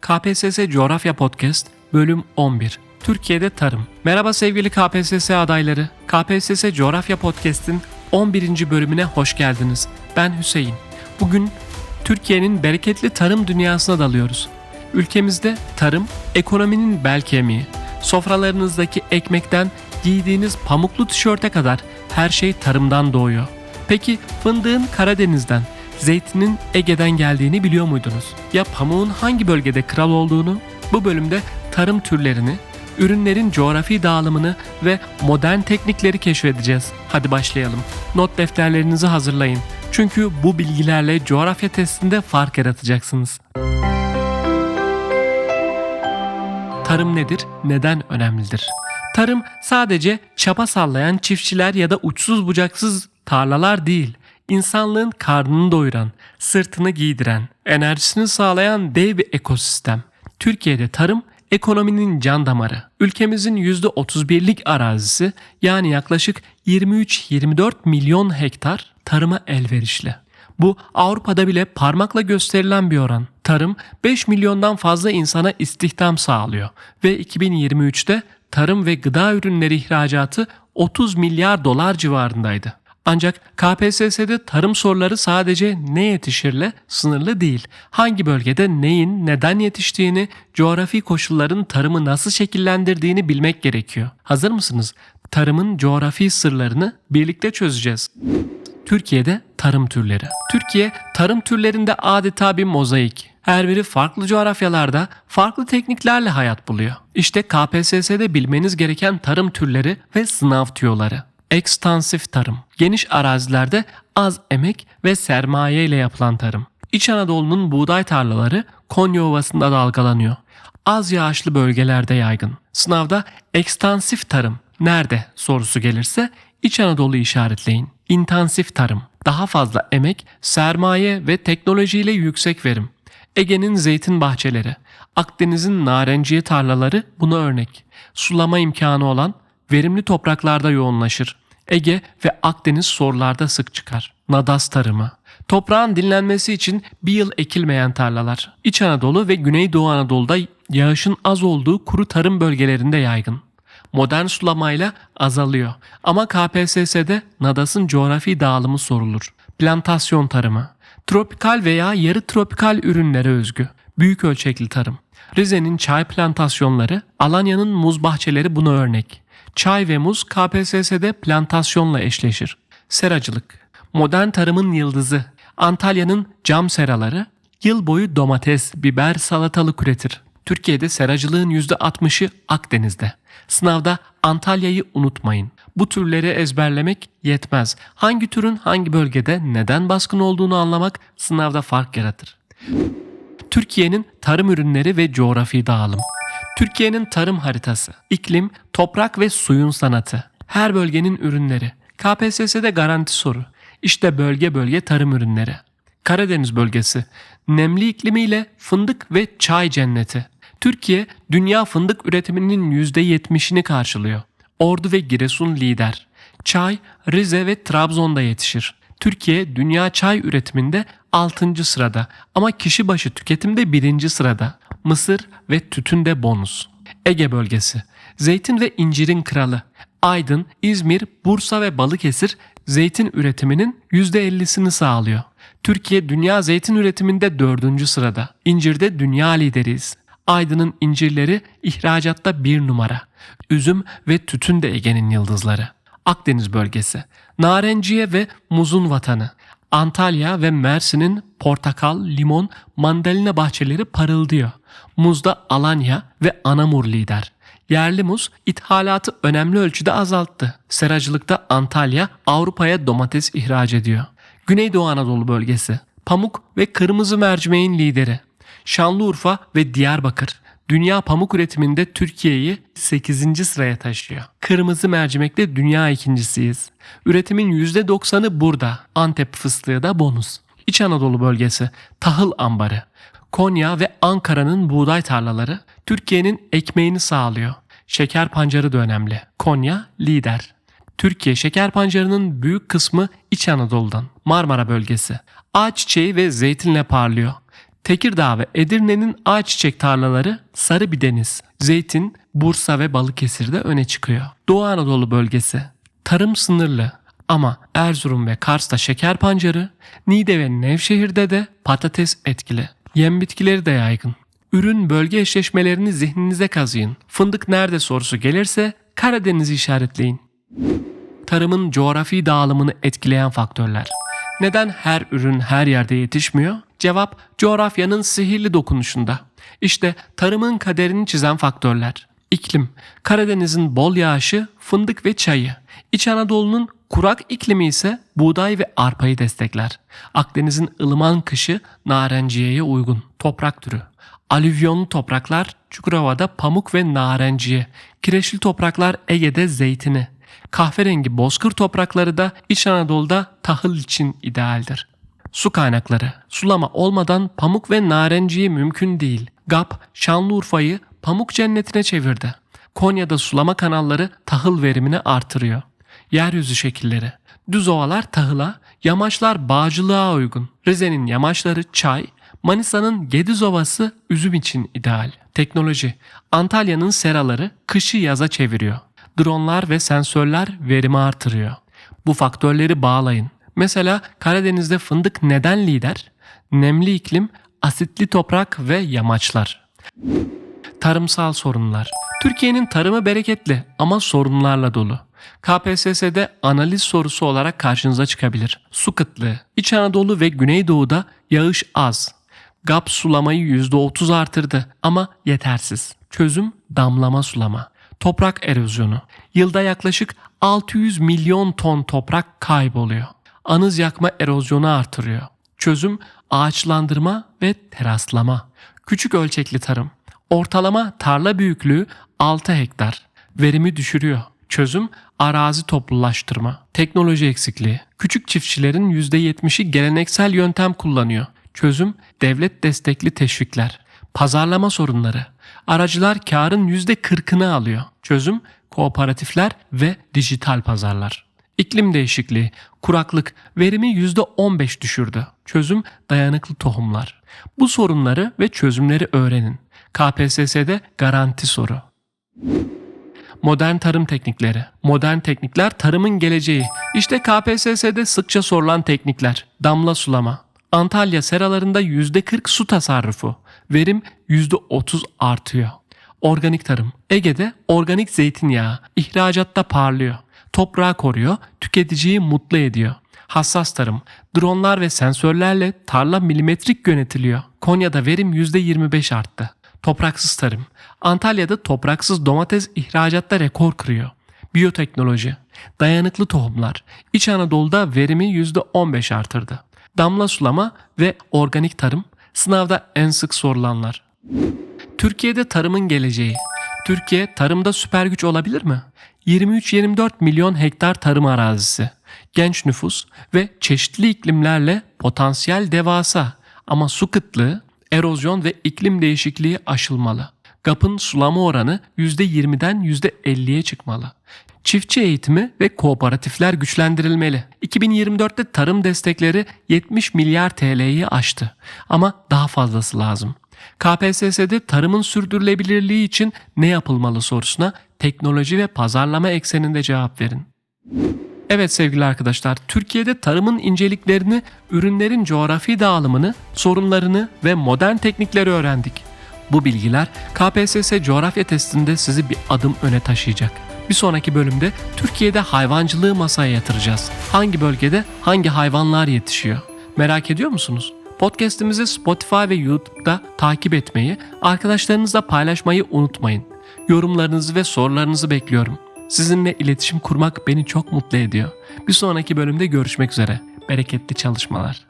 KPSS Coğrafya Podcast Bölüm 11 Türkiye'de Tarım Merhaba sevgili KPSS adayları. KPSS Coğrafya Podcast'in 11. bölümüne hoş geldiniz. Ben Hüseyin. Bugün Türkiye'nin bereketli tarım dünyasına dalıyoruz. Ülkemizde tarım, ekonominin bel kemiği. Sofralarınızdaki ekmekten giydiğiniz pamuklu tişörte kadar her şey tarımdan doğuyor. Peki fındığın Karadeniz'den, zeytinin Ege'den geldiğini biliyor muydunuz? Ya pamuğun hangi bölgede kral olduğunu? Bu bölümde tarım türlerini, ürünlerin coğrafi dağılımını ve modern teknikleri keşfedeceğiz. Hadi başlayalım. Not defterlerinizi hazırlayın. Çünkü bu bilgilerle coğrafya testinde fark yaratacaksınız. Tarım nedir? Neden önemlidir? Tarım sadece çapa sallayan çiftçiler ya da uçsuz bucaksız tarlalar değil. İnsanlığın karnını doyuran, sırtını giydiren, enerjisini sağlayan dev bir ekosistem. Türkiye'de tarım ekonominin can damarı. Ülkemizin %31'lik arazisi yani yaklaşık 23-24 milyon hektar tarıma elverişli. Bu Avrupa'da bile parmakla gösterilen bir oran. Tarım 5 milyondan fazla insana istihdam sağlıyor ve 2023'te tarım ve gıda ürünleri ihracatı 30 milyar dolar civarındaydı. Ancak KPSS'de tarım soruları sadece ne yetişirle sınırlı değil. Hangi bölgede neyin neden yetiştiğini, coğrafi koşulların tarımı nasıl şekillendirdiğini bilmek gerekiyor. Hazır mısınız? Tarımın coğrafi sırlarını birlikte çözeceğiz. Türkiye'de tarım türleri. Türkiye tarım türlerinde adeta bir mozaik. Her biri farklı coğrafyalarda farklı tekniklerle hayat buluyor. İşte KPSS'de bilmeniz gereken tarım türleri ve sınav tüyoları. Ekstansif tarım. Geniş arazilerde az emek ve sermaye ile yapılan tarım. İç Anadolu'nun buğday tarlaları Konya Ovası'nda dalgalanıyor. Az yağışlı bölgelerde yaygın. Sınavda ekstansif tarım nerede sorusu gelirse İç Anadolu işaretleyin. İntensif tarım. Daha fazla emek, sermaye ve teknolojiyle yüksek verim. Ege'nin zeytin bahçeleri, Akdeniz'in narenciye tarlaları buna örnek. Sulama imkanı olan verimli topraklarda yoğunlaşır. Ege ve Akdeniz sorularda sık çıkar. Nadas tarımı. Toprağın dinlenmesi için bir yıl ekilmeyen tarlalar. İç Anadolu ve Güneydoğu Anadolu'da yağışın az olduğu kuru tarım bölgelerinde yaygın. Modern sulamayla azalıyor. Ama KPSS'de Nadas'ın coğrafi dağılımı sorulur. Plantasyon tarımı. Tropikal veya yarı tropikal ürünlere özgü. Büyük ölçekli tarım. Rize'nin çay plantasyonları, Alanya'nın muz bahçeleri buna örnek. Çay ve muz KPSS'de plantasyonla eşleşir. Seracılık. Modern tarımın yıldızı. Antalya'nın cam seraları yıl boyu domates, biber, salatalık üretir. Türkiye'de seracılığın %60'ı Akdeniz'de. Sınavda Antalya'yı unutmayın. Bu türleri ezberlemek yetmez. Hangi türün hangi bölgede neden baskın olduğunu anlamak sınavda fark yaratır. Türkiye'nin tarım ürünleri ve coğrafi dağılım. Türkiye'nin tarım haritası, iklim, toprak ve suyun sanatı. Her bölgenin ürünleri. KPSS'de garanti soru. İşte bölge bölge tarım ürünleri. Karadeniz bölgesi, nemli iklimiyle fındık ve çay cenneti. Türkiye, dünya fındık üretiminin %70'ini karşılıyor. Ordu ve Giresun lider. Çay, Rize ve Trabzon'da yetişir. Türkiye, dünya çay üretiminde 6. sırada ama kişi başı tüketimde 1. sırada. Mısır ve tütün de bonus. Ege bölgesi, zeytin ve incirin kralı. Aydın, İzmir, Bursa ve Balıkesir zeytin üretiminin %50'sini sağlıyor. Türkiye dünya zeytin üretiminde 4. sırada. İncirde dünya lideriyiz. Aydın'ın incirleri ihracatta bir numara. Üzüm ve tütün de Ege'nin yıldızları. Akdeniz bölgesi. Narenciye ve muzun vatanı. Antalya ve Mersin'in portakal, limon, mandalina bahçeleri parıldıyor. Muzda Alanya ve Anamur lider. Yerli muz ithalatı önemli ölçüde azalttı. Seracılıkta Antalya Avrupa'ya domates ihraç ediyor. Güneydoğu Anadolu bölgesi. Pamuk ve kırmızı mercimeğin lideri. Şanlıurfa ve Diyarbakır. Dünya pamuk üretiminde Türkiye'yi 8. sıraya taşıyor. Kırmızı mercimekte dünya ikincisiyiz. Üretimin %90'ı burada. Antep fıstığı da bonus. İç Anadolu bölgesi, tahıl ambarı. Konya ve Ankara'nın buğday tarlaları Türkiye'nin ekmeğini sağlıyor. Şeker pancarı da önemli. Konya lider. Türkiye şeker pancarının büyük kısmı İç Anadolu'dan. Marmara bölgesi. Ağaç çiçeği ve zeytinle parlıyor. Tekirdağ ve Edirne'nin ayçiçek tarlaları sarı bir deniz. Zeytin, Bursa ve Balıkesir'de öne çıkıyor. Doğu Anadolu bölgesi. Tarım sınırlı ama Erzurum ve Kars'ta şeker pancarı, Niğde ve Nevşehir'de de patates etkili. Yem bitkileri de yaygın. Ürün bölge eşleşmelerini zihninize kazıyın. Fındık nerede sorusu gelirse Karadeniz'i işaretleyin. Tarımın coğrafi dağılımını etkileyen faktörler. Neden her ürün her yerde yetişmiyor? Cevap coğrafyanın sihirli dokunuşunda. İşte tarımın kaderini çizen faktörler. İklim. Karadeniz'in bol yağışı, fındık ve çayı. İç Anadolu'nun kurak iklimi ise buğday ve arpayı destekler. Akdeniz'in ılıman kışı narenciyeye uygun. Toprak türü. Alüvyonlu topraklar Çukurova'da pamuk ve narenciye. Kireçli topraklar Ege'de zeytini. Kahverengi bozkır toprakları da İç Anadolu'da tahıl için idealdir. Su kaynakları. Sulama olmadan pamuk ve narenciye mümkün değil. GAP Şanlıurfa'yı pamuk cennetine çevirdi. Konya'da sulama kanalları tahıl verimini artırıyor. Yeryüzü şekilleri. Düz ovalar tahıla, yamaçlar bağcılığa uygun. Rize'nin yamaçları çay, Manisa'nın Gediz Ovası üzüm için ideal. Teknoloji. Antalya'nın seraları kışı yaza çeviriyor. Dronlar ve sensörler verimi artırıyor. Bu faktörleri bağlayın. Mesela Karadeniz'de fındık neden lider? Nemli iklim, asitli toprak ve yamaçlar. Tarımsal sorunlar. Türkiye'nin tarımı bereketli ama sorunlarla dolu. KPSS'de analiz sorusu olarak karşınıza çıkabilir. Su kıtlığı. İç Anadolu ve Güneydoğu'da yağış az. GAP sulamayı %30 artırdı ama yetersiz. Çözüm damlama sulama. Toprak erozyonu. Yılda yaklaşık 600 milyon ton toprak kayboluyor. Anız yakma erozyonu artırıyor. Çözüm ağaçlandırma ve teraslama. Küçük ölçekli tarım. Ortalama tarla büyüklüğü 6 hektar. Verimi düşürüyor. Çözüm arazi toplulaştırma. Teknoloji eksikliği. Küçük çiftçilerin %70'i geleneksel yöntem kullanıyor. Çözüm devlet destekli teşvikler. Pazarlama sorunları. Aracılar karın %40'ını alıyor. Çözüm kooperatifler ve dijital pazarlar. İklim değişikliği, kuraklık verimi %15 düşürdü. Çözüm dayanıklı tohumlar. Bu sorunları ve çözümleri öğrenin. KPSS'de garanti soru. Modern tarım teknikleri. Modern teknikler tarımın geleceği. İşte KPSS'de sıkça sorulan teknikler. Damla sulama. Antalya seralarında %40 su tasarrufu. Verim %30 artıyor. Organik tarım. Ege'de organik zeytinyağı ihracatta parlıyor. Toprağı koruyor, tüketiciyi mutlu ediyor. Hassas tarım. Dronlar ve sensörlerle tarla milimetrik yönetiliyor. Konya'da verim %25 arttı. Topraksız tarım. Antalya'da topraksız domates ihracatta rekor kırıyor. Biyoteknoloji. Dayanıklı tohumlar. İç Anadolu'da verimi %15 artırdı. Damla sulama ve organik tarım sınavda en sık sorulanlar. Türkiye'de tarımın geleceği. Türkiye tarımda süper güç olabilir mi? 23-24 milyon hektar tarım arazisi, genç nüfus ve çeşitli iklimlerle potansiyel devasa ama su kıtlığı, erozyon ve iklim değişikliği aşılmalı. GAP'ın sulama oranı %20'den %50'ye çıkmalı. Çiftçi eğitimi ve kooperatifler güçlendirilmeli. 2024'te tarım destekleri 70 milyar TL'yi aştı ama daha fazlası lazım. KPSS'de tarımın sürdürülebilirliği için ne yapılmalı sorusuna teknoloji ve pazarlama ekseninde cevap verin. Evet sevgili arkadaşlar, Türkiye'de tarımın inceliklerini, ürünlerin coğrafi dağılımını, sorunlarını ve modern teknikleri öğrendik. Bu bilgiler KPSS coğrafya testinde sizi bir adım öne taşıyacak. Bir sonraki bölümde Türkiye'de hayvancılığı masaya yatıracağız. Hangi bölgede hangi hayvanlar yetişiyor? Merak ediyor musunuz? Podcast'imizi Spotify ve YouTube'da takip etmeyi, arkadaşlarınızla paylaşmayı unutmayın. Yorumlarınızı ve sorularınızı bekliyorum. Sizinle iletişim kurmak beni çok mutlu ediyor. Bir sonraki bölümde görüşmek üzere. Bereketli çalışmalar.